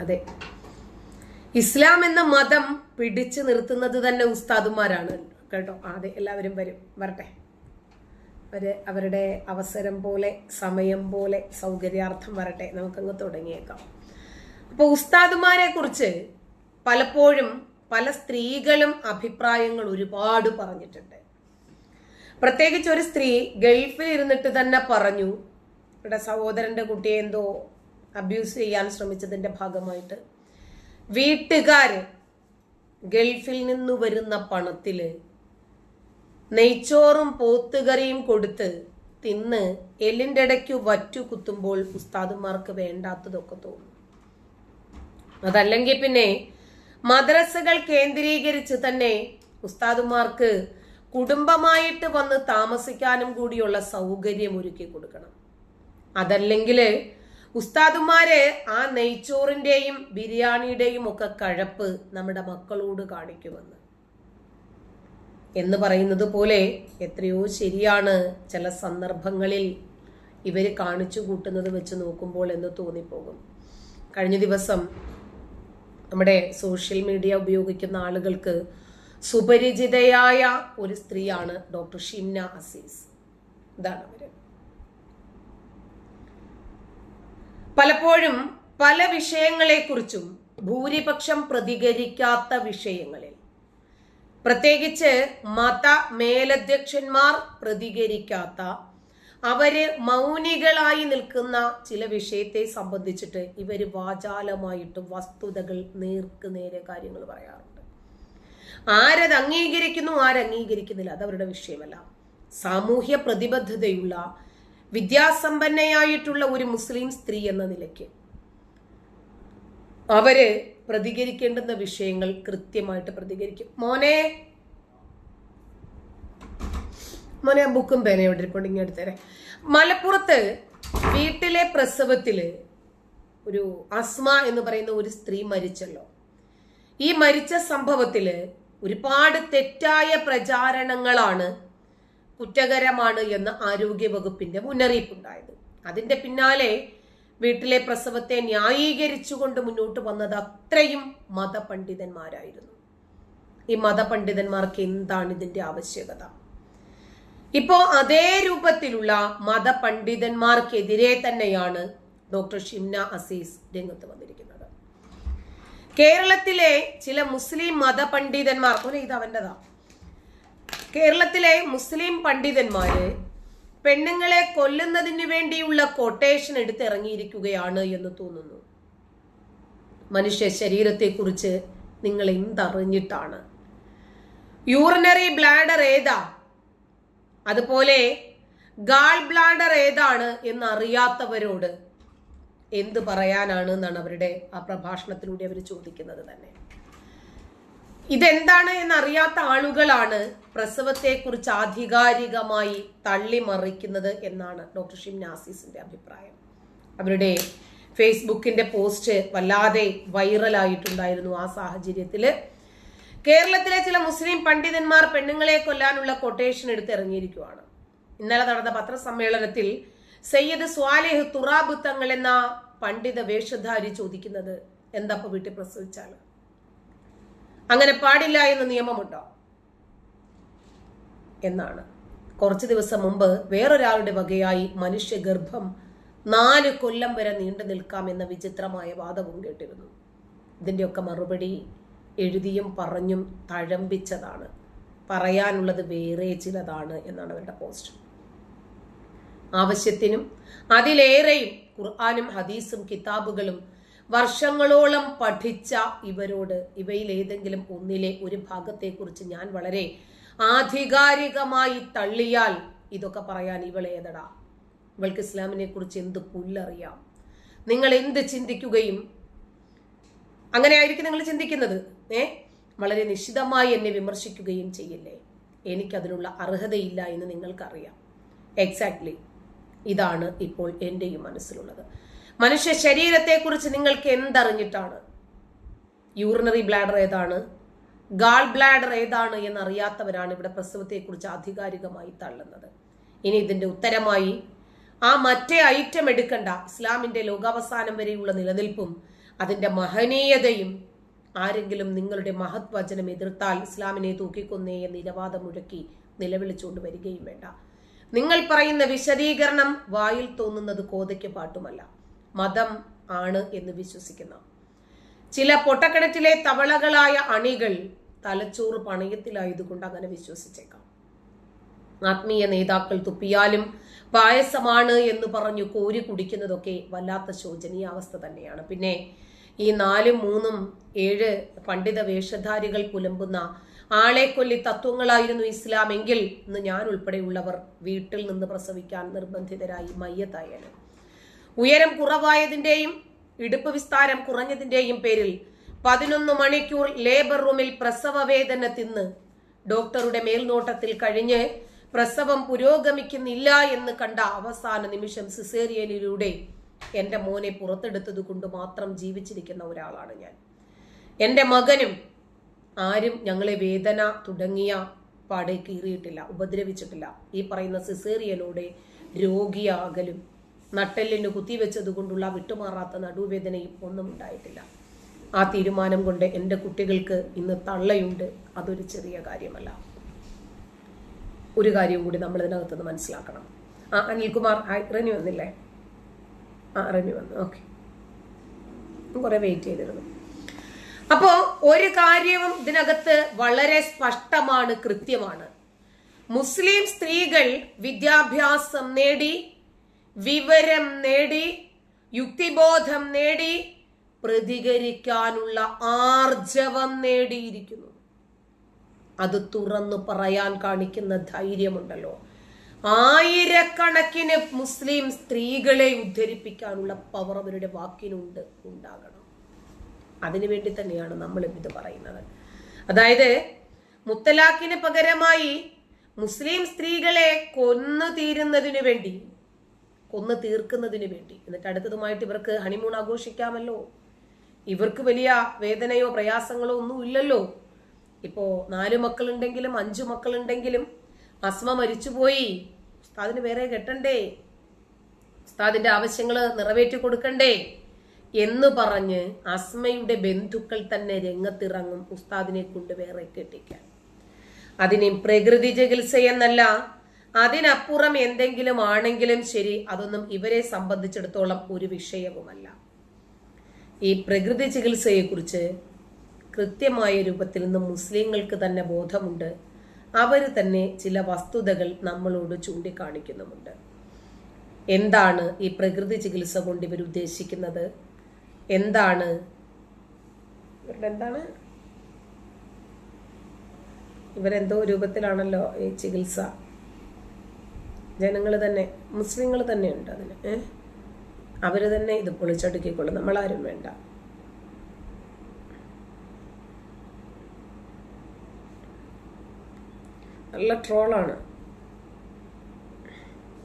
അതെ. ഇസ്ലാം എന്ന മതം പിടിച്ചു നിർത്തുന്നത് തന്നെ ഉസ്താദുമാരാണ്. കേട്ടോ? അതെ എല്ലാവരും വരും. വരട്ടെ. അവർ അവരുടെ അവസരം പോലെ സമയം പോലെ സൗകര്യാർത്ഥം വരട്ടെ. നമുക്കങ്ങ് തുടങ്ങിയേക്കാം. അപ്പോൾ ഉസ്താദുമാരെ കുറിച്ച് പലപ്പോഴും പല സ്ത്രീകളും അഭിപ്രായങ്ങൾ ഒരുപാട് പറഞ്ഞിട്ടുണ്ട്. പ്രത്യേകിച്ച് ഒരു സ്ത്രീ ഗൾഫിൽ ഇരുന്നിട്ട് തന്നെ പറഞ്ഞു ഇവിടെ സഹോദരന്റെ കുട്ടിയെ എന്തോ അബ്യൂസ് ചെയ്യാൻ ശ്രമിച്ചതിന്റെ ഭാഗമായിട്ട്. വീട്ടുകാർ ഗൾഫിൽ നിന്ന് വരുന്ന പണത്തിൽ നെയ്ച്ചോറും പോത്തുകറിയും കൊടുത്ത് തിന്ന് എല്ലിന്റെ ഇടയ്ക്ക് വറ്റു കുത്തുമ്പോൾ ഉസ്താദുമാർക്ക് വേണ്ടാത്തതൊക്കെ തോന്നും. അതല്ലെങ്കിൽ പിന്നെ മദ്രസകൾ കേന്ദ്രീകരിച്ച് തന്നെ ഉസ്താദുമാർക്ക് കുടുംബമായിട്ട് വന്ന് താമസിക്കാനും കൂടിയുള്ള സൗകര്യം ഒരുക്കി കൊടുക്കണം. അതല്ലെങ്കിൽ ഉസ്താദുമാര് ആ നെയ്ച്ചോറിന്റെയും ബിരിയാണിയുടെയും ഒക്കെ കഴപ്പ് നമ്മുടെ മക്കളോട് കാണിക്കുമെന്ന്. എന്ന് പറയുന്നത് പോലെ എത്രയോ ശരിയാണ് ചില സന്ദർഭങ്ങളിൽ ഇവർ കാണിച്ചു കൂട്ടുന്നത് വെച്ച് നോക്കുമ്പോൾ എന്ന് തോന്നിപ്പോകും. കഴിഞ്ഞ ദിവസം നമ്മുടെ സോഷ്യൽ മീഡിയ ഉപയോഗിക്കുന്ന ആളുകൾക്ക് സുപരിചിതയായ ഒരു സ്ത്രീയാണ് ഡോക്ടർ ഷിംന അസീസ്. ഇതാണ് അവർ. പലപ്പോഴും പല വിഷയങ്ങളെക്കുറിച്ചും ഭൂരിപക്ഷം പ്രതികരിക്കാത്ത വിഷയങ്ങളിൽ. പ്രത്യേകിച്ച് മത മേലധ്യക്ഷന്മാർ പ്രതികരിക്കാത്ത അവർ മൗനികളായി നിൽക്കുന്ന ചില വിഷയത്തെ സംബന്ധിച്ചിട്ട് ഇവർ വാചാലമായിട്ട് വസ്തുതകൾ നേർക്ക് നേരെ കാര്യങ്ങൾ പറയാറുണ്ട്. ആരത് അംഗീകരിക്കുന്നു ആരംഗീകരിക്കുന്നില്ല അതവരുടെ വിഷയമല്ല. സാമൂഹ്യ പ്രതിബദ്ധതയുള്ള വിദ്യാസമ്പന്നയായിട്ടുള്ള ഒരു മുസ്ലിം സ്ത്രീ എന്ന നിലയ്ക്ക് അവർ പ്രതികരിക്കേണ്ടുന്ന വിഷയങ്ങൾ കൃത്യമായിട്ട് പ്രതികരിക്കും. മോനെ. മോനെ ബുക്കും പേന എവിടെ ഇരിപ്പുണ്ട്? ഇങ്ങനെ എടുത്തേരെ മലപ്പുറത്ത് വീട്ടിലെ പ്രസവത്തിൽ ഒരു അസ്മ എന്ന് പറയുന്ന ഒരു സ്ത്രീ മരിച്ചല്ലോ. ഈ മരിച്ച സംഭവത്തിൽ ഒരുപാട് തെറ്റായ പ്രചാരണങ്ങളാണ് കുറ്റകരമാണ് എന്ന് ആരോഗ്യ വകുപ്പിന്റെ മുന്നറിയിപ്പുണ്ടായത്. അതിന്റെ പിന്നാലെ വീട്ടിലെ പ്രസവത്തെ ന്യായീകരിച്ചുകൊണ്ട് മുന്നോട്ട് വന്നത് അത്രയും മതപണ്ഡിതന്മാരായിരുന്നു. ഈ മതപണ്ഡിതന്മാർക്ക് എന്താണ് ഇതിന്റെ ആവശ്യകത? ഇപ്പോ അതേ രൂപത്തിലുള്ള മതപണ്ഡിതന്മാർക്കെതിരെ തന്നെയാണ് ഡോക്ടർ ഷിംന അസീസ് രംഗത്ത് വന്നിരിക്കുന്നത്. കേരളത്തിലെ ചില മുസ്ലിം മതപണ്ഡിതന്മാർ ഇത് അവന്റെതാ കേരളത്തിലെ മുസ്ലിം പണ്ഡിതന്മാര് പെണ്ണുങ്ങളെ കൊല്ലുന്നതിന് വേണ്ടിയുള്ള കൊട്ടേഷൻ എടുത്തിറങ്ങിയിരിക്കുകയാണ് എന്ന് തോന്നുന്നു. മനുഷ്യ ശരീരത്തെ കുറിച്ച് നിങ്ങൾ എന്തറിഞ്ഞിട്ടാണ്? യൂറിനറി ബ്ലാഡർ ഏതാ? അതുപോലെ ഗാൾ ബ്ലാഡർ ഏതാണ് എന്ന് അറിയാത്തവരോട് എന്ത് പറയാനാണ് എന്നാണ് അവരുടെ ആ പ്രഭാഷണത്തിലൂടെ അവർ ചോദിക്കുന്നത് തന്നെ. ഇതെന്താണ് എന്നറിയാത്ത ആളുകളാണ് പ്രസവത്തെക്കുറിച്ച് ആധികാരികമായി തള്ളിമറിക്കുന്നത് എന്നാണ് ഡോക്ടർ ഷിം നാസിസിന്റെ അഭിപ്രായം. അവരുടെ ഫേസ്ബുക്കിന്റെ പോസ്റ്റ് വല്ലാതെ വൈറലായിട്ടുണ്ടായിരുന്നു ആ സാഹചര്യത്തിൽ. കേരളത്തിലെ ചില മുസ്ലിം പണ്ഡിതന്മാർ പെണ്ണുങ്ങളെ കൊല്ലാനുള്ള കൊട്ടേഷൻ എടുത്ത് ഇറങ്ങിയിരിക്കുവാണ്. ഇന്നലെ നടന്ന പത്രസമ്മേളനത്തിൽ സയ്യദ് സ്വാലേഹ് തുറാബ് തങ്ങൾ എന്ന പണ്ഡിത വേഷധാരി ചോദിക്കുന്നത് എന്താ വീട്ടിൽ പ്രസവിച്ചാൽ? അങ്ങനെ പാടില്ല എന്ന് നിയമമുണ്ടോ? എന്നാണ്. കുറച്ച് ദിവസം മുമ്പ് വേറൊരാളുടെ വകയായി മനുഷ്യഗർഭം നാല് കൊല്ലം വരെ നീണ്ടു നിൽക്കാം എന്ന വിചിത്രമായ വാദവും കേട്ടിരുന്നു. ഇതിന്റെയൊക്കെ മറുപടി എഴുതിയും പറഞ്ഞും തഴമ്പിച്ചതാണ്. പറയാനുള്ളത് വേറെ ചിലതാണ് എന്നാണ് അവരുടെ പോസ്റ്റ്. ആവശ്യത്തിനും അതിലേറെയും ഖുർആാനും ഹദീസും കിതാബുകളും വർഷങ്ങളോളം പഠിച്ച ഇവരോട് ഇവയിൽ ഏതെങ്കിലും ഒന്നിലെ ഒരു ഭാഗത്തെക്കുറിച്ച് ഞാൻ വളരെ ആധികാരികമായി തള്ളിയാൽ ഇതൊക്കെ പറയാൻ ഇവൾ ഇവളേതടാ ഇവൾക്ക് ഇസ്ലാമിനെ കുറിച്ച് എന്ത് പുല്ലറിയാം? നിങ്ങൾ എന്ത് ചിന്തിക്കുകയും അങ്ങനെ ആയിരിക്കും നിങ്ങൾ ചിന്തിക്കുന്നത് ഏ? വളരെ നിശിതമായി എന്നെ വിമർശിക്കുകയും ചെയ്യില്ലേ? എനിക്കതിനുള്ള അർഹതയില്ല എന്ന് നിങ്ങൾക്കറിയാം. എക്സാക്ട്ലി ഇതാണ് ഇപ്പോൾ എന്റെയും മനസ്സിലുള്ളത്. മനുഷ്യ ശരീരത്തെക്കുറിച്ച് നിങ്ങൾക്ക് എന്തറിഞ്ഞിട്ടാണ്? യൂറിനറി ബ്ലാഡർ ഏതാണ്? ഗാൾ ബ്ലാഡർ ഏതാണ് എന്നറിയാത്തവരാണ് ഇവിടെ പ്രസവത്തെക്കുറിച്ച് ആധികാരികമായി തള്ളുന്നത്. ഇനി ഇതിന്റെ ഉത്തരമായി ആ മറ്റേ ഐറ്റം എടുക്കണ്ട. ഇസ്ലാമിന്റെ ലോകാവസാനം വരെയുള്ള നിലനിൽപ്പും അതിന്റെ മഹനീയതയും ആരെങ്കിലും നിങ്ങളുടെ മഹത്വചനം എതിർത്താൽ ഇസ്ലാമിനെ തൂക്കിക്കൊന്നേ എന്ന് നിലവാദം മുഴക്കി നിലവിളിച്ചുകൊണ്ട് വരികയും വേണ്ട. നിങ്ങൾ പറയുന്ന വിശദീകരണം വായിൽ തോന്നുന്നത് കോതയ്ക്ക് പാട്ടുമല്ല. മതം ആണ് എന്ന് വിശ്വസിക്കുന്ന. ചില പൊട്ടക്കിണറ്റിലെ തവളകളായ അണികൾ തലച്ചോറ് പണയത്തിലായതുകൊണ്ട് അങ്ങനെ വിശ്വസിച്ചേക്കാം. ആത്മീയ നേതാക്കൾ തുപ്പിയാലും പായസമാണ് എന്ന് പറഞ്ഞു കോരി കുടിക്കുന്നതൊക്കെ വല്ലാത്ത ശോചനീയാവസ്ഥ തന്നെയാണ്. പിന്നെ ഈ നാലും മൂന്നും ഏഴ് പണ്ഡിത വേഷധാരികൾ പുലമ്പുന്ന ആളെ കൊല്ലി തത്വങ്ങളായിരുന്നു ഇസ്ലാമെങ്കിൽ ഇന്ന് ഞാൻ ഉൾപ്പെടെയുള്ളവർ വീട്ടിൽ നിന്ന് പ്രസവിക്കാൻ നിർബന്ധിതരായി മയ്യത്തായാലും ഉയരം കുറവായതിന്റെയും ഇടുപ്പ് വിസ്താരം കുറഞ്ഞതിന്റെയും പേരിൽ പതിനൊന്ന് മണിക്കൂർ ലേബർ റൂമിൽ പ്രസവ വേദന തിന്ന് ഡോക്ടറുടെ മേൽനോട്ടത്തിൽ കഴിഞ്ഞ് പ്രസവം പുരോഗമിക്കുന്നില്ല എന്ന് കണ്ട അവസാന നിമിഷം സിസേറിയനിലൂടെ എന്റെ മോനെ പുറത്തെടുത്തത് കൊണ്ട് മാത്രം ജീവിച്ചിരിക്കുന്ന ഒരാളാണ് ഞാൻ. എന്റെ മകനും ആരും ഞങ്ങളെ വേദന തുടങ്ങിയ പാടെ കീറിയിട്ടില്ല ഉപദ്രവിച്ചിട്ടില്ല. ഈ പറയുന്ന സിസേറിയനോടെ രോഗിയാകലും നട്ടെല്ലിന് കുത്തിവെച്ചത് കൊണ്ടുള്ള വിട്ടുമാറാത്ത നടുവേദനയും ഒന്നും ഉണ്ടായിട്ടില്ല. ആ തീരുമാനം കൊണ്ട് എന്റെ കുട്ടികൾക്ക് ഇന്ന് തള്ളയുണ്ട്. അതൊരു ചെറിയ കാര്യമല്ല. ഒരു കാര്യം കൂടി നമ്മൾ ഇതിനകത്തുനിന്ന് മനസ്സിലാക്കണം. ആ അനിൽകുമാർ റെനി വന്നില്ലേ? ആ റെനി വന്നു. ഓക്കെ. കുറെ വെയിറ്റ് ചെയ്തിരുന്നു. അപ്പോ ഒരു കാര്യവും ഇതിനകത്ത് വളരെ സ്പഷ്ടമാണ് കൃത്യമാണ്. മുസ്ലിം സ്ത്രീകൾ വിദ്യാഭ്യാസം നേടി വിവരം നേടി യുക്തിബോധം നേടി പ്രതികരിക്കാനുള്ള ആർജവം നേടിയിരിക്കുന്നു. അത് തുറന്നു പറയാൻ കാണിക്കുന്ന ധൈര്യമുണ്ടല്ലോ. ആയിരക്കണക്കിന് മുസ്ലിം സ്ത്രീകളെ ഉദ്ധരിപ്പിക്കാനുള്ള പവർ അവരുടെ വാക്കിനുണ്ട് ഉണ്ടാകണം. അതിനുവേണ്ടി തന്നെയാണ് നമ്മൾ ഇത് പറയുന്നത്. അതായത് മുത്തലാഖിന് പകരമായി മുസ്ലിം സ്ത്രീകളെ കൊന്നു തീരുന്നതിനു വേണ്ടി കൊന്നു തീർക്കുന്നതിന് വേണ്ടി. എന്നിട്ട് അടുത്തതുമായിട്ട് ഇവർക്ക് ഹണിമൂൺ ആഘോഷിക്കാമല്ലോ. ഇവർക്ക് വലിയ വേദനയോ പ്രയാസങ്ങളോ ഒന്നും ഇല്ലല്ലോ. ഇപ്പോ നാല് മക്കളുണ്ടെങ്കിലും അഞ്ചു മക്കളുണ്ടെങ്കിലും അസ്മ മരിച്ചുപോയി. ഉസ്താദിന് വേറെ കെട്ടണ്ടേ? ഉസ്താദിന്റെ ആവശ്യങ്ങൾ നിറവേറ്റി കൊടുക്കണ്ടേ? എന്ന് പറഞ്ഞ് അസ്മയുടെ ബന്ധുക്കൾ തന്നെ രംഗത്തിറങ്ങും ഉസ്താദിനെ കൊണ്ട് വേറെ കെട്ടിക്കാൻ. അതിനെ പ്രകൃതി ചികിത്സയെന്നല്ല അതിനപ്പുറം എന്തെങ്കിലും ആണെങ്കിലും ശരി അതൊന്നും ഇവരെ സംബന്ധിച്ചിടത്തോളം ഒരു വിഷയവുമല്ല. ഈ പ്രകൃതി ചികിത്സയെക്കുറിച്ച് കൃത്യമായ രൂപത്തിൽ നിന്ന് മുസ്ലിങ്ങൾക്ക് തന്നെ ബോധമുണ്ട്. അവർ തന്നെ ചില വസ്തുതകൾ നമ്മളോട് ചൂണ്ടിക്കാണിക്കുന്നുമുണ്ട്. എന്താണ് ഈ പ്രകൃതി ചികിത്സ കൊണ്ട് ഇവർ ഉദ്ദേശിക്കുന്നത്? എന്താണ്? ഇവരുടെ എന്താണ്? ഇവരെന്തോ രൂപത്തിലാണല്ലോ ഈ ചികിത്സ. ജനങ്ങൾ തന്നെ മുസ്ലിങ്ങൾ തന്നെ ഉണ്ട് അതിന്. ഏഹ് അവർ തന്നെ ഇത് പൊളിച്ചടുക്കിക്കൊള്ളും നമ്മളാരും വേണ്ട. നല്ല ട്രോളാണ്.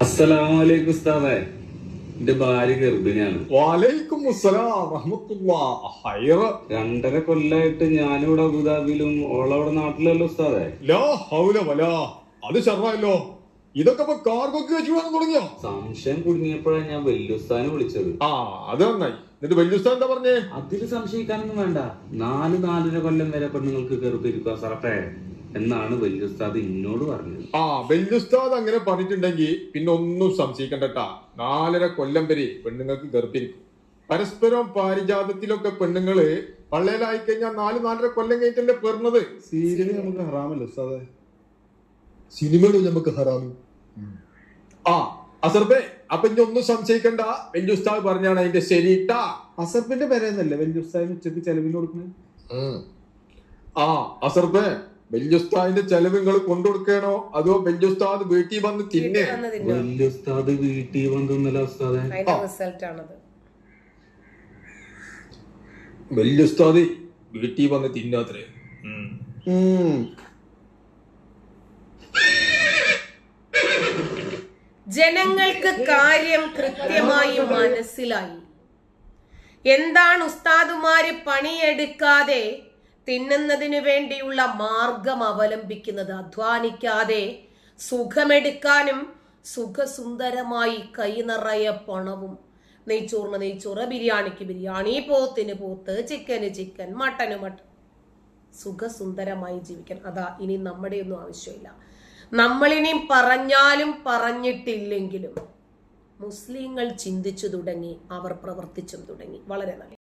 അസ്സലാമലൈക്കും ഉസ്താദേ. എന്റെ ഭാര്യ ഗർഭിണിയാണ്. വാലൈക്കും അസ്സലാം റഹ്മത്തുള്ളാ ഹൈറ. രണ്ടര കൊല്ലായിട്ട് ഞാനിവിടെ അബുദാബിയിലും ഓളവിടെ നാട്ടിലല്ലോ ഉസ്താദേ? ലോ ഹൗല വലാ അത് ഷർറല്ലോ ഇതൊക്കെ ഇപ്പൊ കാർഗോ വെച്ച് തുടങ്ങിയോ? സംശയം കുടുങ്ങിയപ്പോഴാണ് ഞാൻ വെല്ലുസ്ഥാനെ വിളിച്ചത്. ആ അത് നന്നായി. എന്നിട്ട് വെല്ലുസ്ഥാൻ എന്താ പറഞ്ഞേ? അതിൽ സംശയിക്കാനൊന്നും വേണ്ട. നാല് നാലര കൊല്ലം വരെ പെണ്ണുങ്ങൾക്ക് ഗർഭിരിക്കുക സാറേ. എന്നാണ് വല്യുസ്താദ് ഇന്നോട് പറഞ്ഞത്. ആ വല്യുസ്താദ് അങ്ങനെ പറഞ്ഞിട്ടുണ്ടെങ്കിൽ പിന്നെ ഒന്നും സംശയിക്കണ്ടട്ടാ നാലര കൊല്ലം വരെ പെണ്ണുങ്ങൾക്ക് ഗർഭിരിക്കും പരസ്പരം പാരിജാതത്തിലൊക്കെ പെണ്ണുങ്ങൾ പള്ളയിലായി കഴിഞ്ഞാൽ നാല് നാലര കൊല്ലം കഴിഞ്ഞിട്ടല്ലേ പേർന്നത് സീരിയൽ നമുക്ക് ഹറാമല്ലോ ഉസ്താദെ? സിനിമകളും നമുക്ക് ഹറാമി. ആ അസർബെ അപ്പൊ ഇനി ഒന്നും സംശയിക്കണ്ട. വെല്ലുസ്താവ് പറഞ്ഞാണ് അതിന്റെ ശരിട്ടാ അസർബിന്റെ പേരെന്നല്ലേ? വെല്ലുസ്താവിന് ഉച്ചയ്ക്ക് ചെലവിന് കൊടുക്കുന്നത്. ആ അസർബെ വല്യുസ്താദിന്റെ ചെലവ് നിങ്ങൾ കൊണ്ടുകൊടുക്കണോ? അതോ വെല്ലുസ്താദ് വീട്ടിൽ വന്ന് തിന്നേ? വീട്ടിൽ വന്ന് തിന്നോ? വല്യുസ്താദ് വീട്ടിൽ ഉസ്താദേ. ആണത് വല്യുസ്താദ് വീട്ടിൽ വന്ന് തിന്നാത്രേ. ജനങ്ങൾക്ക് കാര്യം കൃത്യമായി മനസ്സിലായി. എന്താണ് ഉസ്താദുമാര് പണിയെടുക്കാതെ തിന്നുന്നതിനു വേണ്ടിയുള്ള മാർഗം അവലംബിക്കുന്നത്? അധ്വാനിക്കാതെ സുഖമെടുക്കാനും സുഖസുന്ദരമായി കൈ നിറയെ പണവും. നെയ്ച്ചോറിന് നെയ്ച്ചോറ് ബിരിയാണിക്ക് ബിരിയാണി പോത്തിന് പോത്ത് ചിക്കന് ചിക്കൻ മട്ടന് മട്ടൻ സുഖസുന്ദരമായി ജീവിക്കാൻ. അതാ ഇനി നമ്മുടെ ഒന്നും ആവശ്യമില്ല. നമ്മളിനി പറഞ്ഞാലും പറഞ്ഞിട്ടില്ലെങ്കിലും മുസ്ലിങ്ങൾ ചിന്തിച്ചു തുടങ്ങി അവർ പ്രവർത്തിച്ചും തുടങ്ങി. വളരെ നല്ല